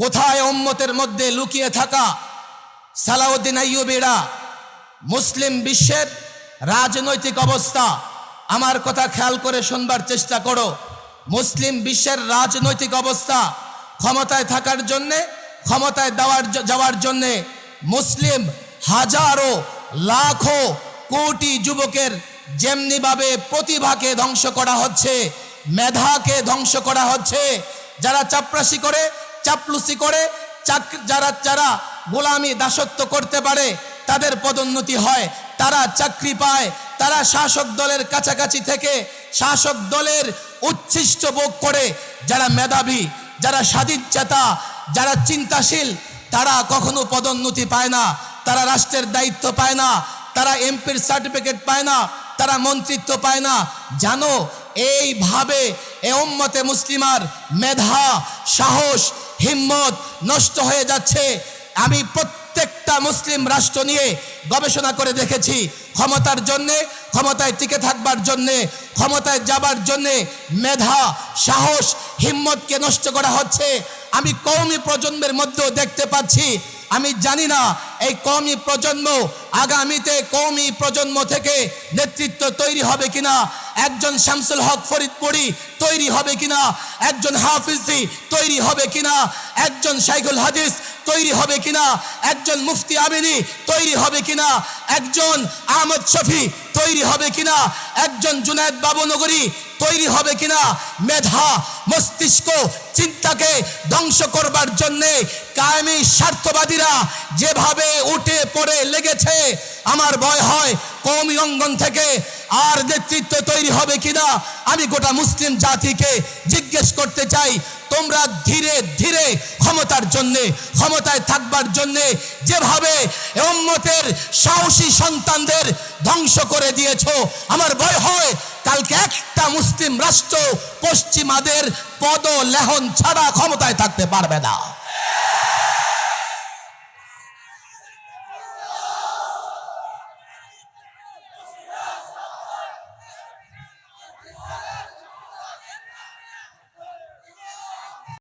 কোথায় উম্মতের মধ্যে লুকিয়ে থাকা সালাউদ্দিন আইয়ুবিরা? মুসলিম বিশ্বের রাজনৈতিক অবস্থা আমার কথা খেয়াল করে শুনবার চেষ্টা করো। মুসলিম বিশ্বের রাজনৈতিক অবস্থা ক্ষমতায় থাকার জন্যে, ক্ষমতায় দেওয়ার যাওয়ার জন্যে মুসলিম হাজারো, লাখো, কোটি যুবকের যেমনিভাবে প্রতিভাকে ধ্বংস করা হচ্ছে, মেধাকে ধ্বংস করা হচ্ছে, যারা চাপরাশি করে চাপলুসি করে যারা যারা গোলামি দাসত্ব করতে পারে, তাদের পদোন্নতি হয়। তারা চাকরি পায়, তারা শাসক দলের কাছাকাছি থেকে শাসক দলের উচ্ছিষ্ট ভোগ করে। যারা মেধাবী, যারা স্বাধীনচেতা, যারা চিন্তাশীল, তারা কখনো পদোন্নতি পায় না। তারা রাষ্ট্রের দায়িত্ব পায় না। তারা এমপির সার্টিফিকেট পায় না। তারা মন্ত্রিত্ব পায় না। জানো, এইভাবে এ উম্মতে মুসলিমার মেধা, সাহস হিম্মত নষ্ট হয়ে যাচ্ছে। আমি প্রত্যেকটা মুসলিম রাষ্ট্র নিয়ে গবেষণা করে দেখেছি। ক্ষমতার জন্যে, ক্ষমতায় টিকে থাকবার জন্যে, ক্ষমতায় যাবার জন্যে মেধা, সাহস, হিম্মতকে নষ্ট করা হচ্ছে। আমি কৌমি প্রজন্মের মধ্যেও দেখতে পাচ্ছি আমি জানি না এই কৌমি প্রজন্ম আগামীতে কৌমি প্রজন্ম থেকে নেতৃত্ব তৈরি হবে কিনা, একজন শামসুল হক ফরিদপুরি তৈরি হবে কিনা, একজন হাফিজি তৈরি হবে কিনা, একজন শাইখুল হাদিস তৈরি হবে কিনা, একজন মুফতি আমিনী তৈরি হবে কিনা, একজন আহমদ শফি তৈরি হবে কিনা, একজন জুনায়দ বাবুনগরী তৈরি হবে কিনা, মেধা মস্তিষ্ক চিন্তাকে ধ্বংস করবার জন্যে কায়েমি স্বার্থবাদীরা যেভাবে উঠে পড়ে লেগেছে, আমার ভয় হয় কৌমি অঙ্গন থেকে। আর নেতৃত্ব তৈরি হবে কিনা, আমি গোটা মুসলিম জাতিকে জিজ্ঞেস করতে চাই। তোমরা ধীরে ধীরে ক্ষমতার জন্যে, ক্ষমতায় থাকবার জন্যে যেভাবে এ উম্মতের সাহসী সন্তানদের ধ্বংস করে দিয়েছ, আমার ভয় হয় কালকে একটা মুসলিম রাষ্ট্র পশ্চিমাদের পদ লেহন ছাড়া ক্ষমতায় থাকতে পারবে না।